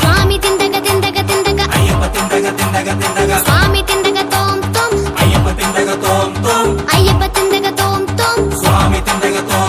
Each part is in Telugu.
స్వామి తిండగ తిండగ తిండగ. అయ్యప్ప తిండగ తిండగ తిండగ స్వామి తిండగ తోం తోం. అయ్యప్ప తిండగ తోం తోం. అయ్యప్ప తిండగ తోం తోం. స్వామి తిండగ తోం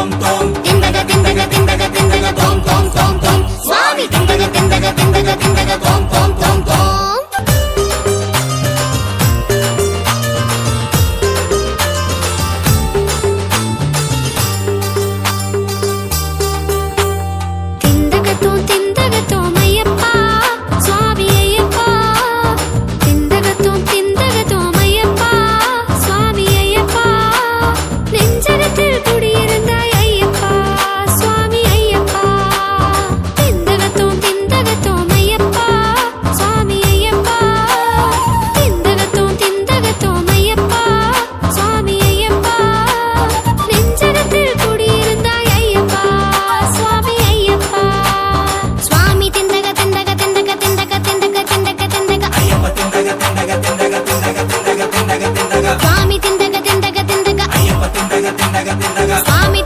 స్వామి తిందగ తిందగ తిందగ. అయ్యప్ప స్వామి